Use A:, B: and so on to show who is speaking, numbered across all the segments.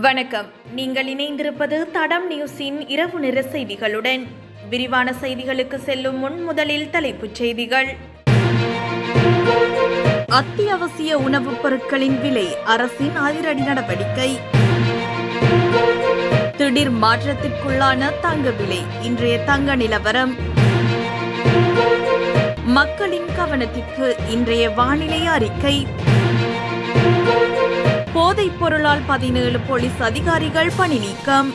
A: வணக்கம். நீங்கள் இணைந்திருப்பது தடம் நியூஸின் இரவு நிற செய்திகளுடன். விரிவான செய்திகளுக்கு செல்லும் முன் முதலில் தலைப்புச் செய்திகள். அத்தியாவசிய உணவுப் பொருட்களின் விலை அரசின் அதிரடி நடவடிக்கை. திடீர் மாற்றத்திற்குள்ளான தங்க விலை இன்றைய தங்க நிலவரம். மக்களின் கவனத்திற்கு இன்றைய வானிலை அறிக்கை. போதைப் பொருளால் பதினேழு போலீஸ் அதிகாரிகள் பணி நீக்கம்.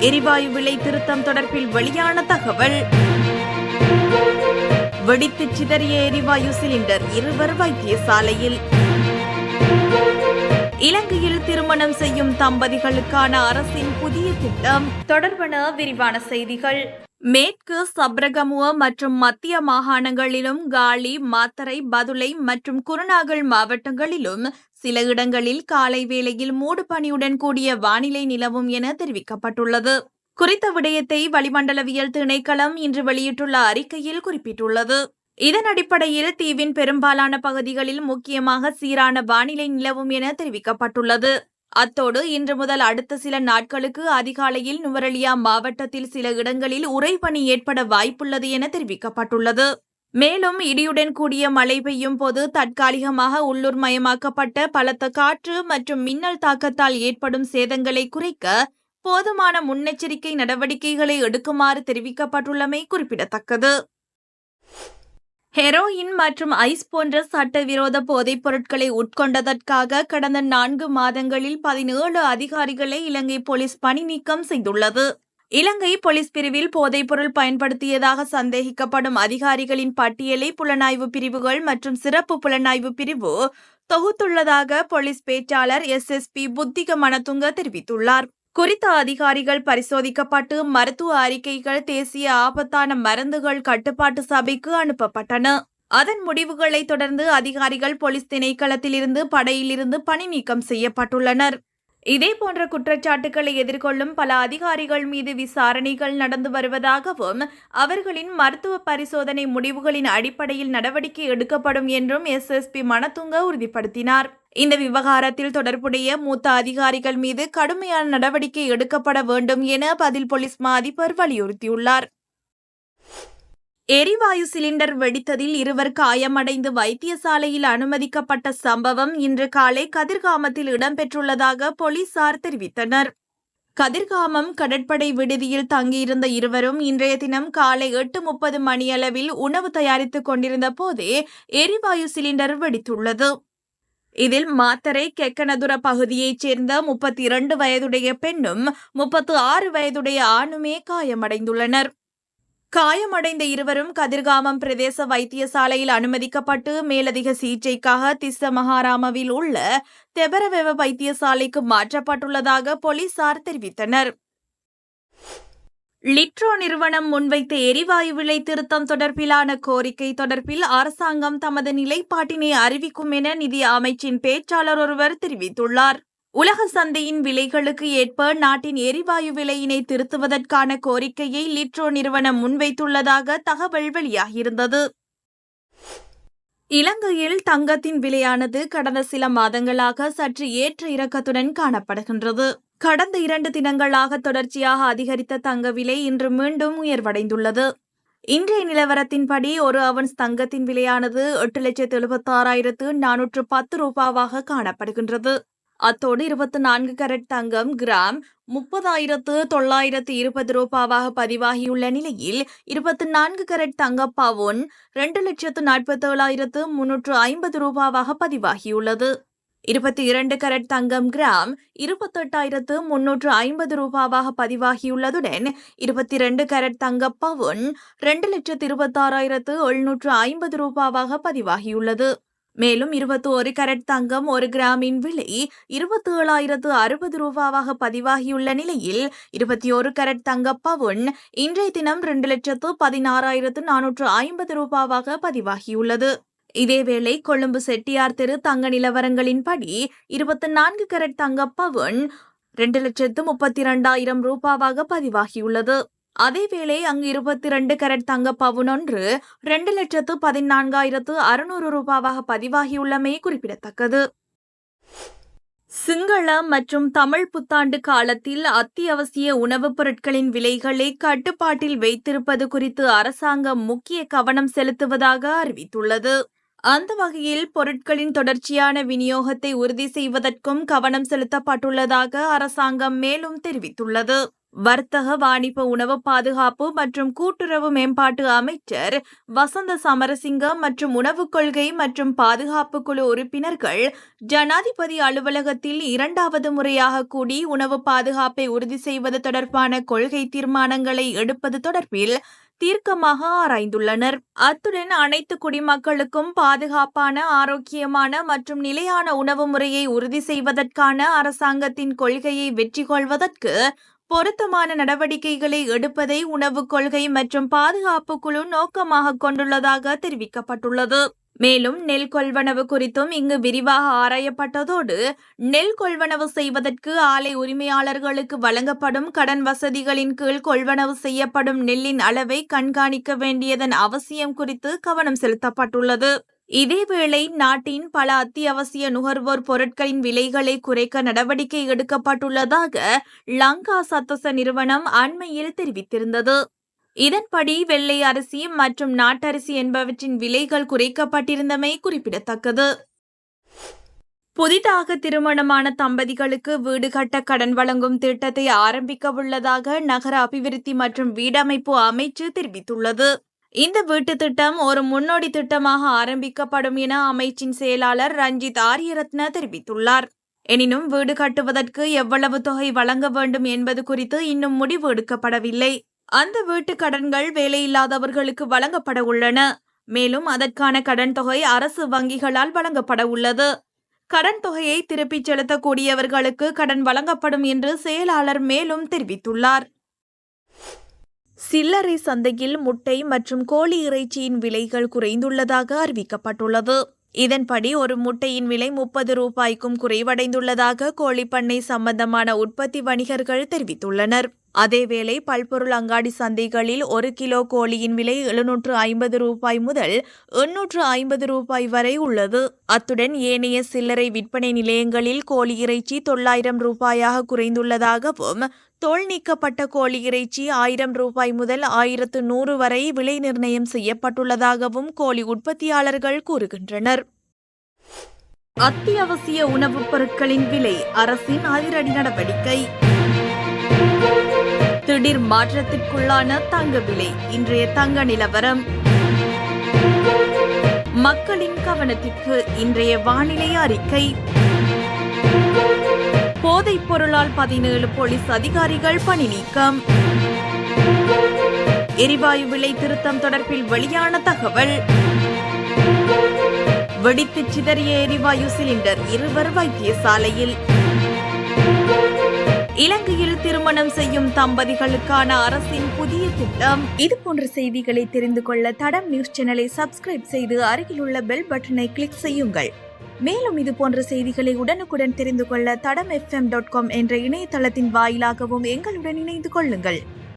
A: எரிவாயு விலை திருத்தம் தொடர்பில் வெளியான தகவல். வெடித்து சிதறிய எரிவாயு சிலிண்டர் இருவர் வைத்தியசாலையில். இலங்கையில் திருமணம் செய்யும் தம்பதிகளுக்கான அரசின் புதிய திட்டம். தொடர்பான விரிவான செய்திகள். மேற்கு சப்ரகமுவ மற்றும் மத்திய மாகாணங்களிலும் காலி மாத்தரை பதுளை மற்றும் குருநாகல் மாவட்டங்களிலும் சில இடங்களில் காலை வேளையில் மூடு பனியுடன் கூடிய வானிலை நிலவும் என தெரிவிக்கப்பட்டுள்ளது. குறித்த விடயத்தை வளிமண்டலவியல் திணைக்களம் இன்று வெளியிட்டுள்ள அறிக்கையில் குறிப்பிட்டுள்ளது. இதன் அடிப்படையில் தீவின் பெரும்பாலான பகுதிகளில் முக்கியமாக சீரான வானிலை நிலவும் என தெரிவிக்கப்பட்டுள்ளது. அத்தோடு இன்று முதல் அடுத்த சில நாட்களுக்கு அதிகாலையில் நுவரலியா மாவட்டத்தில் சில இடங்களில் உறைபனி ஏற்பட வாய்ப்புள்ளது என தெரிவிக்கப்பட்டுள்ளது. மேலும் இடியுடன் கூடிய மழை பெய்யும் போது தற்காலிகமாக உள்ளூர் மயமாக்கப்பட்ட பலத்த காற்று மற்றும் மின்னல் தாக்கத்தால் ஏற்படும் சேதங்களை குறைக்க போதுமான முன்னெச்சரிக்கை நடவடிக்கைகளை எடுக்குமாறு தெரிவிக்கப்பட்டுள்ளமை குறிப்பிடத்தக்கது. ஹெரோயின் மற்றும் ஐஸ் போன்ற சட்டவிரோத போதைப் பொருட்களை உட்கொண்டதற்காக கடந்த நான்கு மாதங்களில் பதினேழு அதிகாரிகளை இலங்கை போலீஸ் பணி நீக்கம் செய்துள்ளது. இலங்கை போலீஸ் பிரிவில் போதைப்பொருள் பயன்படுத்தியதாக சந்தேகிக்கப்படும் அதிகாரிகளின் பட்டியலை புலனாய்வு பிரிவுகள் மற்றும் சிறப்பு புலனாய்வு பிரிவு தொகுத்துள்ளதாக போலீஸ் பேச்சாளர் S. S. P. Buddhika Manathunga தெரிவித்துள்ளார். குறித்த அதிகாரிகள் பரிசோதிக்கப்பட்டு மருத்துவ அறிக்கைகள் தேசிய ஆபத்தான மருந்துகள் கட்டுப்பாட்டு சபைக்கு அனுப்பப்பட்டன. அதன் முடிவுகளை தொடர்ந்து அதிகாரிகள் போலீஸ் திணைக்களத்திலிருந்து படையிலிருந்து பணி நீக்கம் செய்யப்பட்டுள்ளனர். இதேபோன்ற குற்றச்சாட்டுகளை எதிர்கொள்ளும் பல அதிகாரிகள் மீது விசாரணைகள் நடந்து வருவதாகவும் அவர்களின் மருத்துவ பரிசோதனை முடிவுகளின் அடிப்படையில் நடவடிக்கை எடுக்கப்படும் என்றும் எஸ்எஸ்பி மனதுங்க உறுதிப்படுத்தினார். இந்த விவகாரத்தில் தொடர்புடைய மூத்த அதிகாரிகள் மீது கடுமையான நடவடிக்கை எடுக்கப்பட வேண்டும் என பதில் போலீஸ் மா அதிபர் வலியுறுத்தியுள்ளார். எரிவாயு சிலிண்டர் வெடித்ததில் இருவர் காயமடைந்து வைத்தியசாலையில் அனுமதிக்கப்பட்ட சம்பவம் இன்று காலை கதிர்காமத்தில் இடம்பெற்றுள்ளதாக போலீசார் தெரிவித்தனர். கதிர்காமம் கடற்படை விடுதியில் தங்கியிருந்த இருவரும் இன்றைய தினம் காலை எட்டு முப்பது மணியளவில் உணவு தயாரித்துக் கொண்டிருந்த போதே எரிவாயு சிலிண்டர் வெடித்துள்ளது. இதில் மாத்தரை கெக்கனதுர பகுதியைச் சேர்ந்த முப்பத்தி இரண்டு வயதுடைய பெண்ணும் முப்பத்து ஆறு வயதுடைய ஆணுமே காயமடைந்துள்ளனர். காயமடைந்த இருவரும் கதிர்காமம் பிரதேச வைத்தியசாலையில் அனுமதிக்கப்பட்டு மேலதிக சிகிச்சைக்காக திஸ்ஸ மகாராமவில் உள்ள தெபரவெவ வைத்தியசாலைக்கு மாற்றப்பட்டுள்ளதாக போலீசார் தெரிவித்தனர். லிட்ரோ நிறுவனம் முன்வைத்த எரிவாயு விலை திருத்தம் தொடர்பிலான கோரிக்கை தொடர்பில் அரசாங்கம் தமது நிலைப்பாட்டினை அறிவிக்கும் என நிதி அமைச்சின் பேச்சாளர் ஒருவர் தெரிவித்துள்ளார். உலக சந்தையின் விலைகளுக்கு ஏற்ப நாட்டின் எரிவாயு விலையினை திருத்துவதற்கான கோரிக்கையை லிட்ரோ நிறுவனம் முன்வைத்துள்ளதாக தகவல் வெளியாகியிருந்தது. இலங்கையில் தங்கத்தின் விலையானது கடந்த சில மாதங்களாக சற்று ஏற்ற இறக்கத்துடன் காணப்படுகின்றது. கடந்த இரண்டு தினங்களாக தொடர்ச்சியாக அதிகரித்த தங்க விலை இன்று மீண்டும் உயர்வடைந்துள்ளது. இன்றைய நிலவரத்தின்படி ஒரு அவன்ஸ் தங்கத்தின் விலையானது எட்டு லட்சத்து எழுபத்தாறாயிரத்து நானூற்று பத்து ரூபாவாக காணப்படுகின்றது. அத்தோடு இருபத்தி நான்கு கரட் தங்கம் கிராம் முப்பதாயிரத்து தொள்ளாயிரத்து இருபது ரூபாவாக பதிவாகியுள்ள நிலையில் இருபத்தி நான்கு கரட் தங்க பவுன் இரண்டு லட்சத்து நாற்பத்தேழாயிரத்து முன்னூற்று ஐம்பது ரூபாவாக பதிவாகியுள்ளது. இருபத்தி இரண்டு கரட் தங்கம் கிராம் இருபத்தெட்டாயிரத்து முன்னூற்று ஐம்பது ரூபாவாக பதிவாகியுள்ளதுடன் இருபத்தி இரண்டு கரட் தங்க பவுன் இரண்டு லட்சத்து இருபத்தாறாயிரத்து எழுநூற்று ஐம்பது ரூபாவாக பதிவாகியுள்ளது. மேலும் இருபத்தி ஒரு கரட் தங்கம் ஒரு கிராமின் விலை இருபத்தி ஏழாயிரத்து அறுபது ரூபாவாக பதிவாகியுள்ள நிலையில் இருபத்தி ஒரு கரட் தங்க பவுன் இன்றைய தினம் இரண்டு லட்சத்து பதினாறாயிரத்து நானூற்று ஐம்பது ரூபாவாக பதிவாகியுள்ளது. இதேவேளை கொழும்பு செட்டியார் தெரு தங்க நிலவரங்களின்படி இருபத்தி நான்கு கரட் தங்க பவுன் இரண்டு லட்சத்து முப்பத்தி இரண்டாயிரம் ரூபாவாக பதிவாகியுள்ளது. அதேவேளை அங்கு இருபத்தி ரெண்டு கரட் தங்க பவுன் ஒன்று இரண்டு லட்சத்து பதினான்காயிரத்து அறுநூறு ரூபாவாக பதிவாகியுள்ளமை குறிப்பிடத்தக்கது. சிங்கள மற்றும் தமிழ் புத்தாண்டு காலத்தில் அத்தியாவசிய உணவுப் பொருட்களின் விலைகளை கட்டுப்பாட்டில் வைத்திருப்பது குறித்து அரசாங்கம் முக்கிய கவனம் செலுத்துவதாக அறிவித்துள்ளது. அந்த வகையில் பொருட்களின் தொடர்ச்சியான விநியோகத்தை உறுதி செய்வதற்கும் கவனம் செலுத்தப்பட்டுள்ளதாக அரசாங்கம் மேலும் தெரிவித்துள்ளது. வர்த்தக வாணிப உணவு பாதுகாப்பு மற்றும் கூட்டுறவு மேம்பாட்டு அமைச்சர் வசந்த சமரசிங்க மற்றும் உணவுக் கொள்கை மற்றும் பாதுகாப்பு குழு உறுப்பினர்கள் ஜனாதிபதி அலுவலகத்தில் இரண்டாவது முறையாக கூடி உணவு பாதுகாப்பை உறுதி செய்வது தொடர்பான கொள்கை தீர்மானங்களை எடுப்பது தொடர்பில் தீர்க்கமாக ஆராய்ந்துள்ளனர். அத்துடன் அனைத்து குடிமக்களுக்கும் பாதுகாப்பான ஆரோக்கியமான மற்றும் நிலையான உணவு முறையை உறுதி செய்வதற்கான அரசாங்கத்தின் கொள்கையை வெற்றி கொள்வதற்கு பொருத்தமான நடவடிக்கைகளை எடுப்பதை உணவுக் கொள்கை மற்றும் பாதுகாப்பு குழு நோக்கமாக கொண்டுள்ளதாக தெரிவிக்கப்பட்டுள்ளது. மேலும் நெல் கொள்வனவு குறித்தும் இங்கு விரிவாக ஆராயப்பட்டதோடு நெல் கொள்வனவு செய்வதற்கு ஆலை உரிமையாளர்களுக்கு வழங்கப்படும் கடன் வசதிகளின் கீழ் கொள்வனவு செய்யப்படும் நெல்லின் அளவை கண்காணிக்க வேண்டியதன் அவசியம் குறித்து கவனம் செலுத்தப்பட்டுள்ளது. இதேவேளை நாட்டின் பல அத்தியாவசிய நுகர்வோர் பொருட்களின் விலைகளை குறைக்க நடவடிக்கை எடுக்கப்பட்டுள்ளதாக லங்கா சத்தச நிறுவனம் அண்மையில் தெரிவித்திருந்தது. இதன்படி வெள்ளை அரிசி மற்றும் நாட்டரிசி என்பவற்றின் விலைகள் குறைக்கப்பட்டிருந்தமை குறிப்பிடத்தக்கது. புதிதாக திருமணமான தம்பதிகளுக்கு வீடு கட்ட கடன் வழங்கும் திட்டத்தை ஆரம்பிக்க உள்ளதாக நகர அபிவிருத்தி மற்றும் வீடமைப்பு அமைச்சு தெரிவித்துள்ளது. இந்த வீட்டு திட்டம் ஒரு முன்னோடி திட்டமாக ஆரம்பிக்கப்படும் என அமைச்சின் செயலாளர் ரஞ்சித் ஆரியரத்ன தெரிவித்துள்ளார். எனினும் வீடு கட்டுவதற்கு எவ்வளவு தொகை வழங்க வேண்டும் என்பது குறித்து இன்னும் முடிவு எடுக்கப்படவில்லை. அந்த வீட்டு கடன்கள் வேலையில்லாதவர்களுக்கு வழங்கப்பட உள்ளன மேலும் அதற்கான கடன் தொகை அரசு வங்கிகளால் வழங்கப்பட உள்ளது கடன் தொகையை திருப்பிச் செலுத்தக்கூடியவர்களுக்கு கடன் வழங்கப்படும் என்று செயலாளர் மேலும் தெரிவித்துள்ளார். சில்லறை சந்தையில் முட்டை மற்றும் கோழி இறைச்சியின் விலைகள் குறைந்துள்ளதாக அறிவிக்கப்பட்டுள்ளது. இதன்படி ஒரு முட்டையின் விலை முப்பது ரூபாய்க்கும் குறைவடைந்துள்ளதாக கோழிப்பண்ணை சம்பந்தமான உற்பத்தி வணிகர்கள் தெரிவித்துள்ளனர். அதேவேளை பல்பொருள் அங்காடி சந்தைகளில் ஒரு கிலோ கோழியின் விலை எழுநூற்று ஐம்பது ரூபாய் முதல் எண்ணூற்று ஐம்பது ரூபாய் வரை உள்ளது. அத்துடன் ஏனைய சில்லறை விற்பனை நிலையங்களில் கோழி இறைச்சி தொள்ளாயிரம் ரூபாயாக குறைந்துள்ளதாகவும் தோல் நீக்கப்பட்ட கோழி இறைச்சி ஆயிரம் ரூபாய் முதல் ஆயிரத்து நூறு வரை விலை நிர்ணயம் செய்யப்பட்டுள்ளதாகவும் கோழி உற்பத்தியாளர்கள் கூறுகின்றனர். அத்தியாவசிய உணவுப் பொருட்களின் விலை அரசின் அதிரடி நடவடிக்கை. திடீர் மாற்றத்திற்குள்ளான தங்க விலை. இன்றைய தங்க நிலவரம். மக்களின் கவனத்திற்கு இன்றைய வானிலை அறிக்கை. போதைப் பொருளால் பதினேழு போலீஸ் அதிகாரிகள் பணி நீக்கம். எரிவாயு விலை திருத்தம் தொடர்பில் வெளியான தகவல். வெடித்து சிதறிய எரிவாயு சிலிண்டர் இருவர் வைத்தியசாலையில். இலங்கையில் திருமணம் செய்யும் தம்பதிகளுக்கான அரசின் புதிய திட்டம். இது போன்ற செய்திகளை தெரிந்து கொள்ள தடம் நியூஸ் சேனலை சப்ஸ்கிரைப் செய்து அருகில் உள்ள பெல் பட்டனை கிளிக் செய்யுங்கள். மேலும் இது போன்ற செய்திகளை உடனுக்குடன் தெரிந்து கொள்ள தடம் எஃப்எம் டாட் காம் என்ற இணையதளத்தின் வாயிலாகவும் எங்களுடன் இணைந்து கொள்ளுங்கள்.